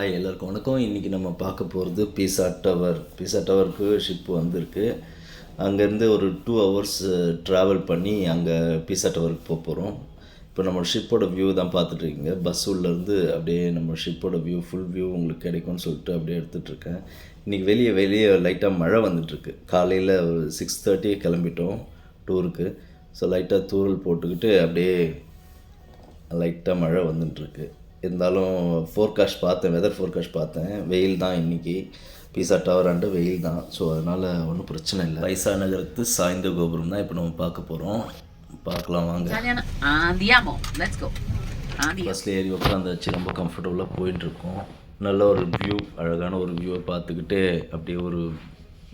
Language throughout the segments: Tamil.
ஹாய் எல்லாருக்கும் வணக்கம். இன்றைக்கி நம்ம பார்க்க போகிறது பீஸா டவர் பீஸா டவருக்கு ஷிப் வந்திருக்கு. அங்கேருந்து ஒரு டூ ஹவர்ஸ் ட்ராவல் பண்ணி அங்கே பீஸா டவருக்கு போக போகிறோம் இப்போ நம்ம ஷிப்போட வியூ தான் பார்த்துட்ருக்கீங்க பஸ் உள்ளேருந்து அப்படியே நம்ம ஷிப்போட வியூ ஃபுல் வியூ உங்களுக்கு கிடைக்கும்னு சொல்லிட்டு அப்படியே எடுத்துகிட்ருக்கேன் இன்றைக்கி வெளியே வெளியே லைட்டாக மழை வந்துட்டுருக்கு காலையில் ஒரு சிக்ஸ் தேர்ட்டியே கிளம்பிட்டோம் டூருக்கு ஸோ லைட்டாக தூரல் போட்டுக்கிட்டு அப்படியே லைட்டாக மழை வந்துட்டுருக்கு இருந்தாலும் ஃபோர்காஸ்ட் பார்த்தேன் வெதர் ஃபோர்காஸ்ட் பார்த்தேன். வெயில் தான் இன்றைக்கி பீஸா டவர் அண்டு வெயில் தான். ஸோ அதனால் ஒன்றும் பிரச்சனை இல்லை. வைசா நகரத்து சாய்ந்த கோபுரம் தான் இப்போ நம்ம பார்க்க போகிறோம் பார்க்கலாம் வாங்க. பஸ்ஸில் ஏறி உட்காந்தாச்சு ரொம்ப கம்ஃபர்டபுளாக போயிட்டுருக்கோம் நல்ல ஒரு வியூ அழகான ஒரு வியூவை பார்த்துக்கிட்டே அப்படியே ஒரு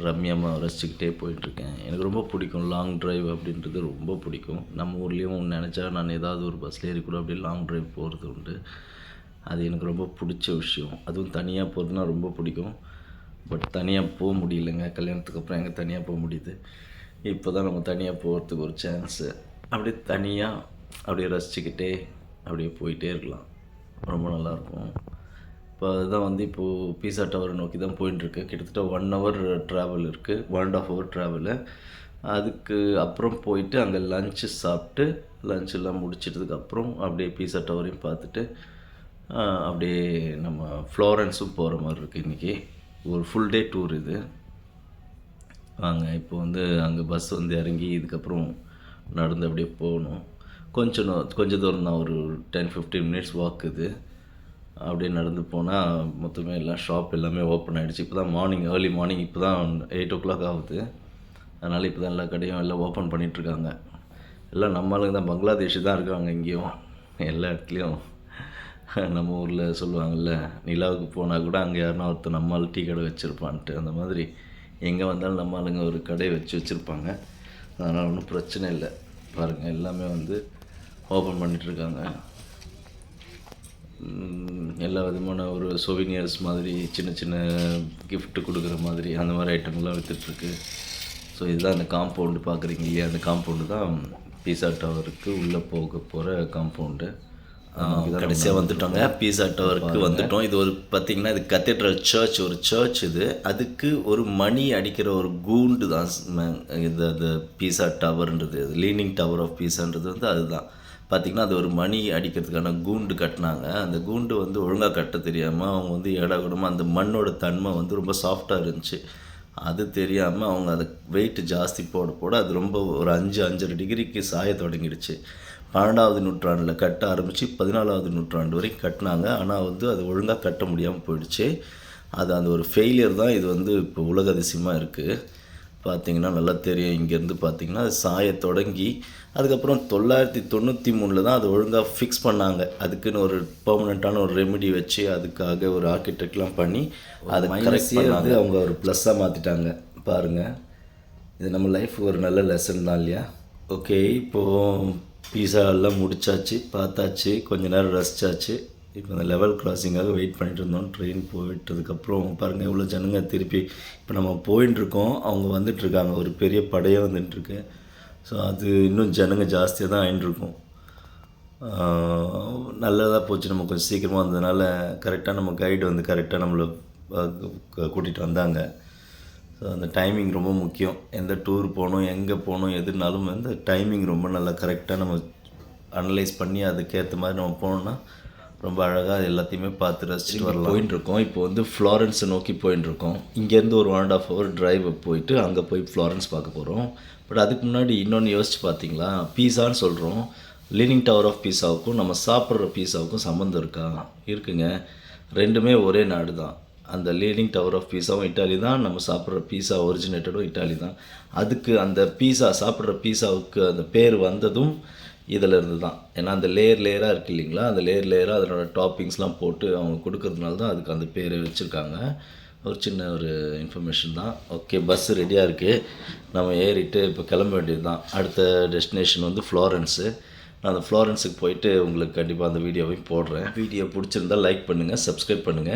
ரம்யமாக ரசிச்சுக்கிட்டே போயிட்டுருக்கேன். எனக்கு ரொம்ப பிடிக்கும். லாங் ட்ரைவ் அப்படின்றது ரொம்ப பிடிக்கும். நம்ம ஊர்லேயும் நினச்சா நான் ஏதாவது ஒரு பஸ்ஸில் ஏறிக்கூட அப்படியே லாங் ட்ரைவ் போகிறது உண்டு. அது எனக்கு ரொம்ப பிடிச்ச விஷயம். அதுவும் தனியாக போகிறதுனா ரொம்ப பிடிக்கும். பட் தனியாக போக முடியலைங்க. கல்யாணத்துக்கு அப்புறம் எங்கே தனியாக போக முடியுது. இப்போ தான் நம்ம தனியாக போகிறதுக்கு ஒரு சான்ஸு அப்படியே தனியாக அப்படியே ரசிச்சுக்கிட்டே அப்படியே போயிட்டே இருக்கலாம். ரொம்ப நல்லாயிருக்கும் இப்போ அதுதான் வந்து இப்போது பீஸா டவர் நோக்கி தான் போயிட்டுருக்கு கிட்டத்தட்ட ஒன் ஹவர் ட்ராவல் இருக்குது one and half hour travel அதுக்கு அப்புறம் போயிட்டு அங்கே லஞ்சு சாப்பிட்டு லஞ்செல்லாம் எல்லாம் அப்படியே பீஸா டவரையும் பார்த்துட்டு அப்படியே நம்ம ஃப்ளோரன்ஸும் போகிற மாதிரி இருக்குது இன்றைக்கி ஒரு ஃபுல் டே டூர் இது. வாங்க இப்போ வந்து அங்கே பஸ் வந்து இறங்கி இதுக்கப்புறம் நடந்து அப்படியே போகணும். கொஞ்சம் கொஞ்சம் கொஞ்ச தூரம் தான் ஒரு டென் ஃபிஃப்டீன் மினிட்ஸ் வாக் இது. அப்படியே நடந்து போனால் மொத்தமே எல்லாம் ஷாப் எல்லாமே ஓப்பன் ஆகிடுச்சு இப்போ தான் மார்னிங் ஏர்லி மார்னிங் இப்போ தான் எயிட் ஓ கிளாக் ஆகுது. அதனால் இப்போ தான் எல்லா கடையும் எல்லாம் ஓப்பன் பண்ணிகிட்ருக்காங்க எல்லாம் நம்ம ஆளுங்க தான். பங்களாதேஷி தான் இருக்காங்க இங்கேயும். எல்லா இடத்துலையும். நம்ம ஊரில் சொல்லுவாங்கள்ல நிலாவுக்கு போனால் கூட அங்கே யாருன்னா ஒருத்தர் நம்ம ஆள் டீ கடை வச்சுருப்பான்ட்டு. அந்த மாதிரி எங்கே வந்தாலும் நம்ம ஆளுங்க ஒரு கடை வச்சு வச்சுருப்பாங்க. அதனால் ஒன்றும் பிரச்சனை இல்லை. பாருங்கள் எல்லாமே வந்து ஓப்பன் பண்ணிகிட்ருக்காங்க எல்லா விதமான ஒரு சொவினியர்ஸ் மாதிரி சின்ன சின்ன gift கொடுக்குற மாதிரி அந்த மாதிரி ஐட்டங்கள்லாம் விற்றுட்ருக்கு ஸோ இதுதான் அந்த காம்பவுண்டு பார்க்குறீங்க இல்லையா? அந்த காம்பவுண்டு தான் பீஸா டவருக்கு உள்ளே போக போகிற காம்பவுண்டு கடைசியாக வந்துட்டோங்க. பீஸா டவருக்கு வந்துட்டோம். இது ஒரு பார்த்தீங்கன்னா இது கத்தீட்ரல் சர்ச் ஒரு சர்ச் இது. அதுக்கு ஒரு மணி அடிக்கிற ஒரு கூண்டு தான் இது அது பீஸா டவர்ன்றது லீனிங் டவர் ஆஃப் பீஸான்றது வந்து அதுதான். பார்த்திங்கன்னா அது ஒரு மணி அடிக்கிறதுக்கான கூண்டு கட்டினாங்க. அந்த கூண்டு வந்து ஒழுங்காக கட்ட தெரியாமல் அவங்க வந்து ஏடாகூடமாக அந்த மண்ணோட தன்மை வந்து ரொம்ப சாஃப்டாக இருந்துச்சு. அது தெரியாமல் அவங்க அதை வெயிட் ஜாஸ்தி போட போட அது ரொம்ப ஒரு அஞ்சு அஞ்சரை டிகிரிக்கு சாய தொடங்கிடுச்சு. பன்னெண்டாவது நூற்றாண்டில் கட்ட ஆரம்பித்து பதினாலாவது நூற்றாண்டு வரைக்கும் கட்டினாங்க. ஆனால் வந்து அது ஒழுங்காக கட்ட முடியாமல் போயிடுச்சு. அது அந்த ஒரு ஃபெயிலியர் தான். இது வந்து இப்போ உலக அதிசயமாக இருக்குது பார்த்தீங்கன்னா நல்லா தெரியும். இங்கேருந்து பார்த்தீங்கன்னா அது சாய தொடங்கி அதுக்கப்புறம் தொள்ளாயிரத்தி தொண்ணூற்றி மூணில் தான் அது ஒழுங்காக ஃபிக்ஸ் பண்ணாங்க. அதுக்குன்னு ஒரு பெர்மனெண்ட்டான ஒரு ரெமெடி வச்சு அதுக்காக ஒரு ஆர்கிடெக்ட்லாம் பண்ணி அதை கரெக்டே வந்து அவங்க ஒரு ப்ளஸ்ஸாக மாற்றிட்டாங்க பாருங்கள் இது நம்ம லைஃப் ஒரு நல்ல லெசன் தான் இல்லையா? ஓகே இப்போது பீஸா எல்லாம் முடிச்சாச்சு பார்த்தாச்சு கொஞ்ச நேரம் ரசிச்சாச்சு இப்போ அந்த லெவல் கிராசிங்காக வெயிட் பண்ணிட்டு இருந்தோம். ட்ரெயின் போயிட்டதுக்கப்புறம் பாருங்கள் இவ்வளோ ஜனங்க திருப்பி இப்போ நம்ம போயின்ட்டுருக்கோம் அவங்க வந்துட்டுருக்காங்க ஒரு பெரிய படையே வந்துட்டுருக்கு. ஸோ அது இன்னும் ஜனங்க ஜாஸ்தியாக தான் ஆகின்னுருக்கும் நல்லதாக போச்சு. நம்ம கொஞ்சம் சீக்கிரமாக வந்ததுனால கரெக்டாக நம்ம கைடு வந்து கரெக்டாக நம்மளை கூட்டிகிட்டு வந்தாங்க. ஸோ அந்த டைமிங் ரொம்ப முக்கியம். எந்த டூர் போகணும் எங்கே போகணும் எதுனாலும் வந்து டைமிங் ரொம்ப நல்லா கரெக்டாக நம்ம அனலைஸ் பண்ணி அதுக்கேற்ற மாதிரி நம்ம போனோம்னா ரொம்ப அழகாக எல்லாத்தையுமே பார்த்து ரசிச்சுட்டு வரலாம். போயின்னு இருக்கோம் இப்போ வந்து ஃப்ளாரன்ஸை நோக்கி போயின்னு இருக்கோம் இங்கேருந்து ஒரு one and half hour drive போயிட்டு அங்கே போய் ஃப்ளாரன்ஸ் பார்க்க போகிறோம் பட் அதுக்கு முன்னாடி இன்னொன்று யோசிச்சு பார்த்தீங்களா? பீஸான்னு சொல்கிறோம் லீனிங் டவர் ஆஃப் பீஸாவுக்கும் நம்ம சாப்பிட்ற பீஸாவுக்கும் சம்மந்தம் இருக்கா? இருக்குங்க. ரெண்டுமே ஒரே நாடு தான் அந்த லீனிங் டவர் ஆஃப் பீஸாவும் இட்டாலி தான் நம்ம சாப்பிட்ற பீஸா ஒரிஜினேட்டடும் இட்டாலி தான். அதுக்கு அந்த பீஸா சாப்பிட்ற பீஸாவுக்கு அந்த பேர் வந்ததும் இதில் இருந்து தான் ஏன்னா அந்த லேயர் லேயராக இருக்குது இல்லைங்களா? அந்த லேயர் லேயராக அதனோட டாப்பிங்ஸ்லாம் போட்டு அவங்க கொடுக்கறதுனால தான் அதுக்கு அந்த பேரை வச்சுருக்காங்க. ஒரு சின்ன ஒரு இன்ஃபர்மேஷன் தான். ஓகே பஸ் ரெடியாக இருக்குது நம்ம ஏறிட்டு இப்போ கிளம்ப வேண்டியது தான் அடுத்த டெஸ்டினேஷன் வந்து ஃப்ளாரன்ஸு நான் அந்த ஃப்ளாரன்ஸுக்கு போயிட்டு உங்களுக்கு கண்டிப்பாக அந்த வீடியோவையும் போடுறேன். வீடியோ பிடிச்சிருந்தா லைக் பண்ணுங்கள் சப்ஸ்கிரைப் பண்ணுங்கள்